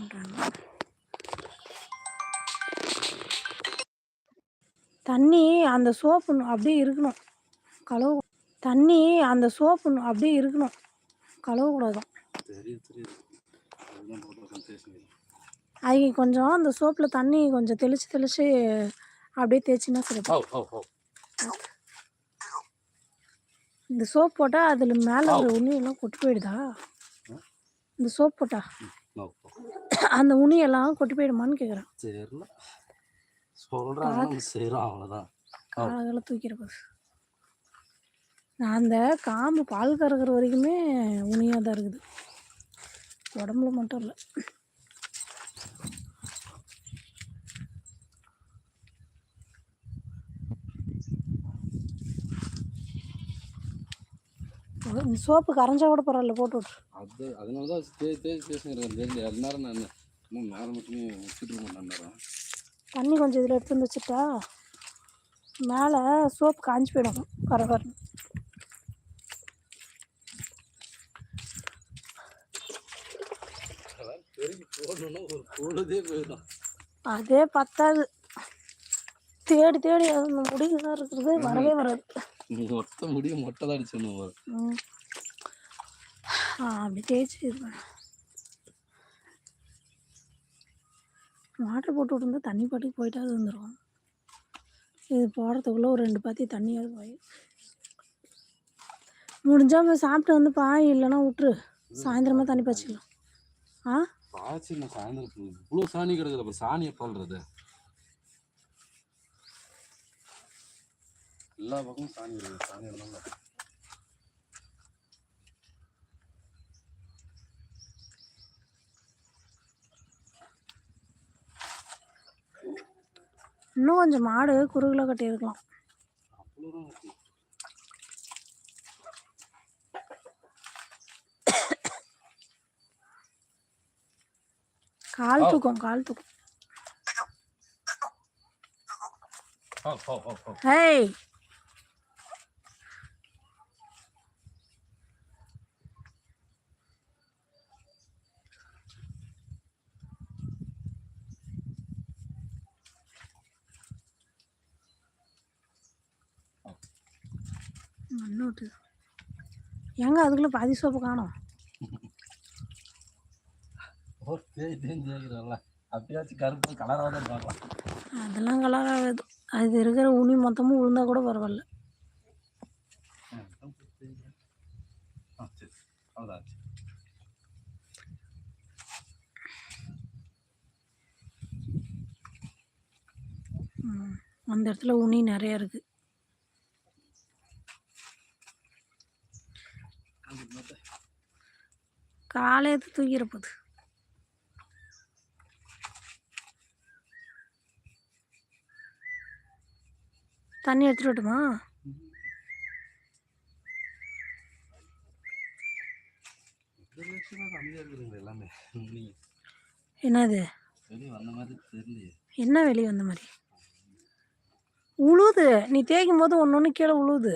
பண்ணுறாங்க தண்ணி அந்த சோப்பு அப்படியே இருக்கணும். கழுவ தண்ணி அந்த சோப்பு அப்படியே இருக்கணும். கழுவக்கூடாதான் பேசுங்க அதுக்கு கொஞ்சம் அந்த சோப்பில் தண்ணி கொஞ்சம் தெளித்து தெளித்து அப்படியே தேய்ச்சின்னா சரி. ஓ இந்த சோப் போட்டால் அதில் மேலே ஒரு உண்ணியெல்லாம் கொட்டி போயிடுதா? இந்த சோப் போட்டா. அந்த உண்ணியெல்லாம் கொட்டி போயிடுமான்னு கேட்குறேன் தெரியல சொல்கிறாங்க செய்கிறோம் அவ்வளோதான் காலகாலம் தூக்கிற போது நான் அந்த காம்பு பால் கறக்கிற வரைக்குமே உனியாக தான் இருக்குது. உடம்புல மட்டும் இல்லை. இந்த சோப்பு கரைஞ்சா கூட பரவாயில்ல போட்டு விட்ரு அது அதனால தான் தேய் தேய் பேசுங்கிறேன் தெரியல அது நேரம் நான் இன்னும் மேலே மட்டுமே வச்சுட்டு மாட்டேன் தண்ணி கொஞ்சம் இதில் எடுத்து வந்து வச்சுட்டா மேலே சோப்பு காஞ்சி போயிடும். பொழுதே போயிடும். அதே பத்தாது. தேடி தேடி அந்த முடிவு தான் இருக்கிறது வரவே வராது. மொட்டை முடிய மொட்டை தான் அடிச்சிடணும். ஆ அப்படி தேய்ச்சி இது வாட்டர் போட்டு விட்டுருந்தா தண்ணி பாட்டுக்கு போயிட்டா அது வந்துடும் இது போடுறதுக்குள்ளே ஒரு ரெண்டு பாத்தி தண்ணியாவது போய். முடிஞ்சால் சாப்பிட்டு வந்து பாய் இல்லைன்னா விட்டுரு. சாயந்தரமா தண்ணி பாய்ச்சிக்கலாம். ஆ? பாய்ச்சி நான் சாயந்தரம். இவ்வளோ சாணி கிடக்குது அப்புறம் சாணியை பாடுறது. எல்லா பக்கமும் சாணி இருக்குது சாணி இருந்தாலும் இன்னும் கொஞ்சம் மாடு குறுகில் கட்டியிருக்கலாம் கால் தூக்கம் கால் தூக்கம். ஓ ஓ ஓ ஓ ஏய் மண்ணோட்டு ஏங்க அதுக்குள்ளே பாதி சோப்பு காணோம் ஓ தேய்க்கிறல்ல அப்படியாச்சும் கருப்பு கலராக தான் பார்க்கலாம். அதெல்லாம் கலராகாது அது இருக்கிற உனி மொத்தமும் விழுந்தா கூட பரவாயில்ல. அந்த இடத்துல உனி நிறைய இருக்கு. காலை எது தூக்கிற போகுது தண்ணி எடுத்துட்டு வரட்டுமா? என்னது? என்ன வெளியே வந்த மாதிரி? உழுவுது. நீ தேய்க்கும் போது ஒன்று ஒன்று கீழே உழுவுது.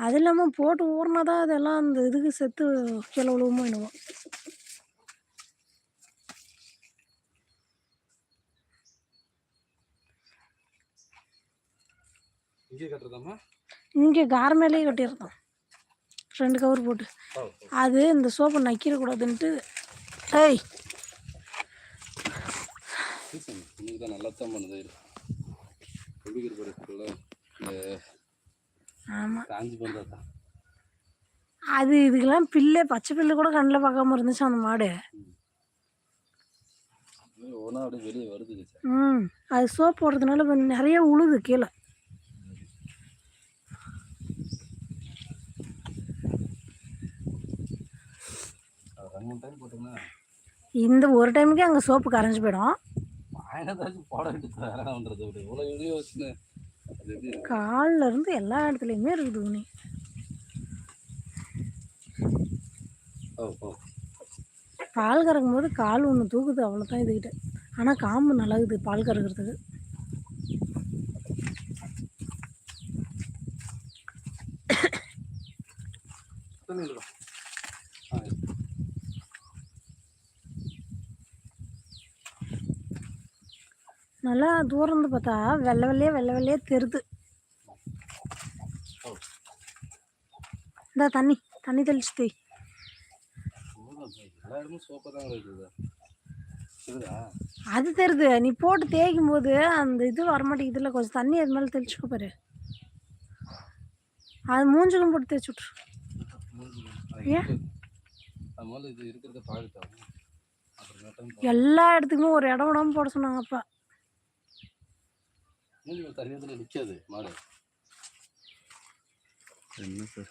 அது இல்லாமல் போட்டு ஊறினா தான் அதெல்லாம் அந்த இதுக்கு செத்து கீழே விழுவுமோ என்னவோ இங்கே கார் மேலேயே கட்டியிருந்தோம் ரெண்டு கவர் போட்டு. அது இந்த சோப்பை நக்கிடக்கூடாதுன்ட்டு ஏய். நல்லா தான் பண்ணுது. ஆமாம் காஞ்சி அது இதுக்கெல்லாம் பில்லு பச்சை பில்லு கூட கண்ணில் பார்க்காம இருந்துச்சு அந்த மாடு. ம் அது சோப் போடுறதுனால நிறைய உழுது கீழே. இந்த ஒரு டைமுக்கே அங்கே சோப்பு கரைஞ்சி போயிடும். போட வேண்டியது கால்ல இருந்து எல்லா இடத்துலையுமே இருக்குது உனி. பால் கறக்கும் போது கால் ஒன்று தூக்குது அவ்வளோதான் இதுகிட்ட. ஆனால் காம்பு நல்லா இருக்குது பால் கறக்கிறதுக்கு. தண்ணி நல்லா தூரம் இருந்து பார்த்தா வெள்ளை வெள்ளையே வெள்ளை வெள்ளையே தெரிது. இந்த தண்ணி தண்ணி தெளிச்சு இருக்குதா அது தெரியுது நீ போட்டு தேய்க்கும் போது அந்த இது வரமாட்டேங்குதுல கொஞ்சம் தண்ணி அது மேலே தெளிச்சுக்க பாரு. அது மூஞ்சுக்கும் போட்டு தேய்ச்சி விட்ரு ஏன்? எல்லா இடத்துக்குமே ஒரு இடம் விடாம போட சொன்னாங்க அப்பா. மூஞ்சி மேலே தனியாக நிற்காது மாடு. என்ன சார்?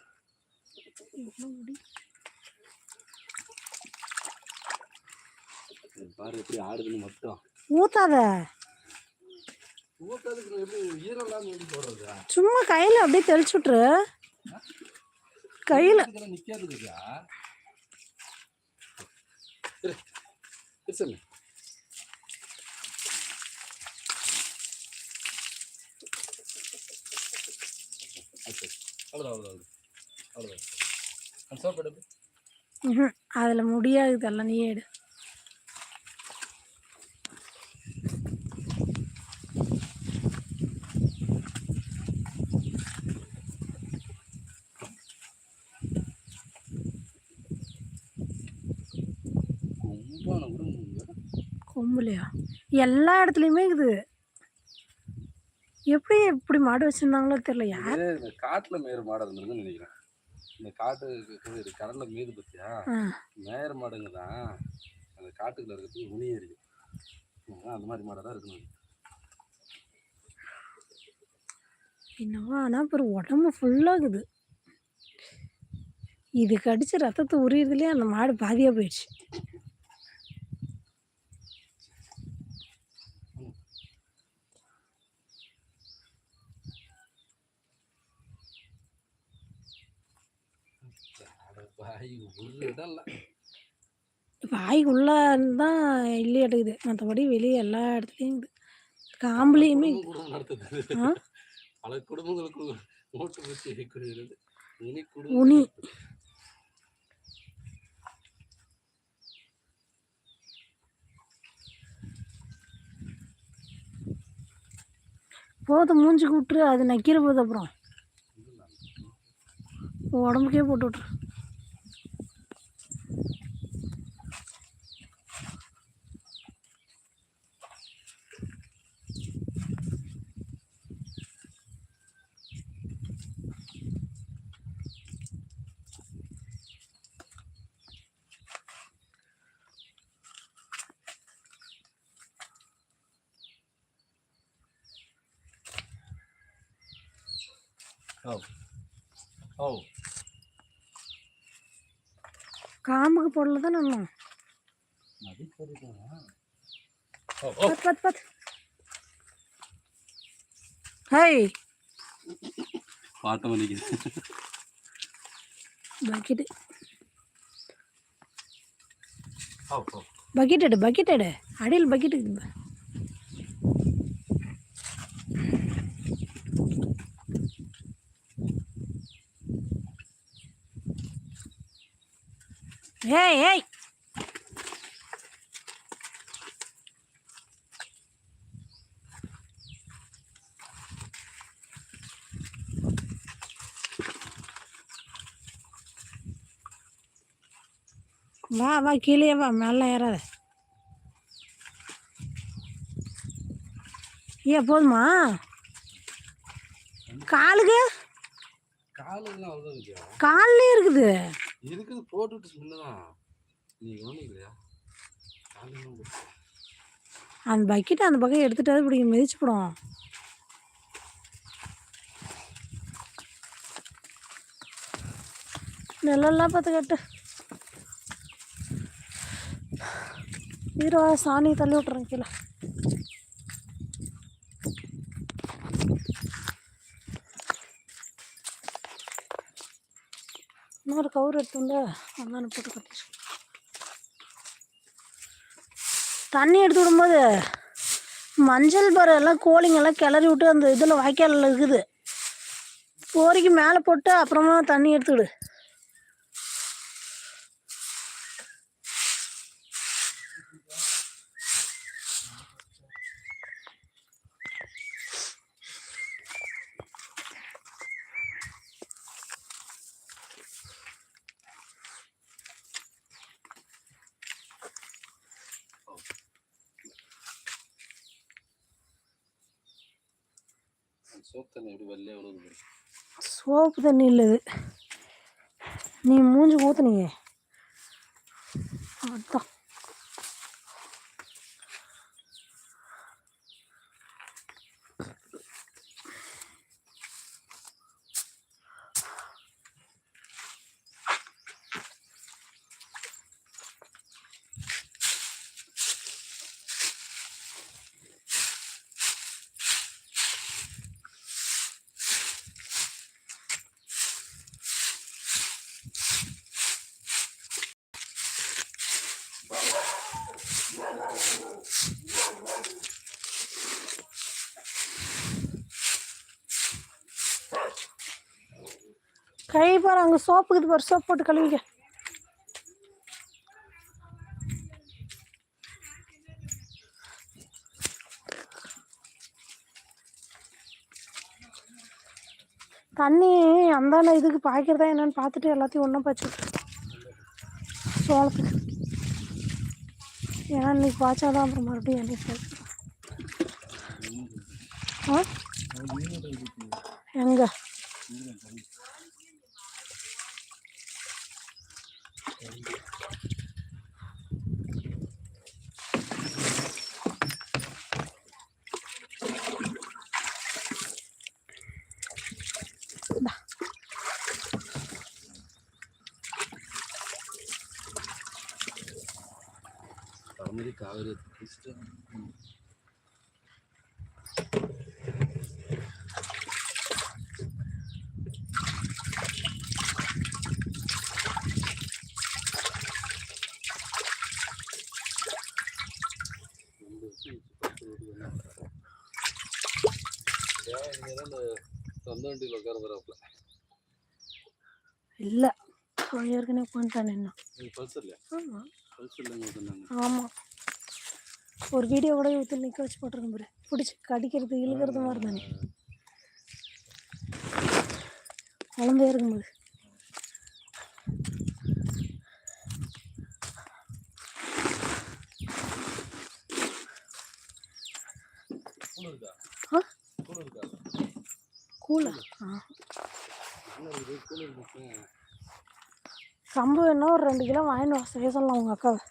பாரு எப்படி ஆடுதுன்னு மட்டும் ஊத்தாத. சும்மா கையில் அப்படியே தெளிச்சு விட்ரு கையில் நிற்காதுக்கா அவ்வளோதான் அவ்வளோதான் அவ்வளோதான் அந்த சோப்பு எடுப்பு ம் அதில் முடியாது இதெல்லாம் நீ எடு. கொம்புலையா? எல்லா இடத்துலையுமே இருக்குது. எப்படி இப்படி மாடு வச்சுருந்தாங்களோ தெரியல. யார்? இந்த காட்டுல மேயிற மாடு இருந்திருக்குன்னு நினைக்கிறேன். இந்த காட்டு இது கடல்ல மேய்து பத்தியா? ஆ. மேயிற மாடுங்க தான் அந்த காட்டுக்குள்ள இருக்கிறதுக்கு உணி இருக்கு. அந்த மாதிரி மாடை தான் இருக்கணும். என்னவோ ஆனால் அப்புறம் உடம்பு ஃபுல்லாகுது இது கடிச்சு ரத்தத்தை உரியறதுலேயே அந்த மாடு பாதியாக போயிடுச்சு அட பாய் ஒரு இடம் இல்லை வாய்க்குள்ளே தான் இல்லையே எடுக்குது மற்றபடி வெளியே எல்லா இடத்துலையும் இருக்குது காம்புலேயுமே பல குடும்பங்களுக்கு ஓட்டு வச்சு இருக்கிறது உனி. போதும் மூஞ்சிக்கு விட்டுரு அது நக்கிற போது அப்புறம். உடம்புக்கே போட்டு விட்ரு காம்புக்கு போடல தான் ஓ பத் பத் பத். ஹேய். பாட்டம் பண்ணிக்குது பக்கெட்டு. ஓ ஓ பக்கெட் எடு பக்கெட் எடு. அடியில் பக்கெட் ஏய் ஏய் வா வா கீழே வா மேலே ஏறாத. ஏன் போதுமா? காலுக்கு? இருக்கியா கால்லே இருக்குது. இருக்குது போட்டுவிட்டு முன்னதான் நீ கவனிக்கலையா அந்த பக்கெட் அந்த பக்கம் எடுத்துட்டாது இப்படி மிதிச்சு போடும். நெல்லாம் பார்த்து கட்டு ஹீரோ சாணி தள்ளி விட்டுறேன் கீழே. ஒரு கவுர் எடுத்துங்க அதான் போட்டு கட்டிச்சு தண்ணி எடுத்து விடும்போது மஞ்சள் பறை எல்லாம் கோழிங்கெல்லாம் கிளறி விட்டு அந்த இதில் வாய்க்காலில் இருக்குது. போரிக்கு மேலே போட்டு அப்புறமா தண்ணி எடுத்துவிடு சோப்பு தண்ணி எப்படி வெள்ளையாக விழுகுது சோப்பு தண்ணி இல்லை நீ மூஞ்சி ஊற்றுனீங்க அதான் கழுவி பாரு அங்கே சோப்புக்குது பாரு சோப் போட்டு கழுவிக்க. தண்ணி அந்தாண்ட இதுக்கு பாய்க்கிறதா என்னன்னு பார்த்துட்டு எல்லாத்தையும் ஒன்றா பாய்ச்சி சோளத்துக்கு. ஏன்னா இன்னைக்கு பாய்ச்சாதான் அப்புறம் மறுபடியும் என்ன ஆ எங்கே இந்தா. அது காவேரி குடிச்சிட்டு இல்லை ஏற்கனவே உட்காந்துட்டான் என்ன பல்சர் இல்லையா? ஆமாம் பல்சர் இல்லைங்க ஆமாம் ஒரு வீடியோ கூட ஊற்றி நிற்க வச்சு போட்டிருக்கேன் பாரு. பிடிச்சி கடிக்கிறது இழுக்கிறது மாதிரி தானே. குழந்தையா இருக்கும்போது ஆ? கூலா? ஆ. என்ன? கம்பு வேணா ஒரு ரெண்டு கிலோ வாங்கிட்டு வா செய்ய சொல்லலாம் உங்கள் அக்காவை.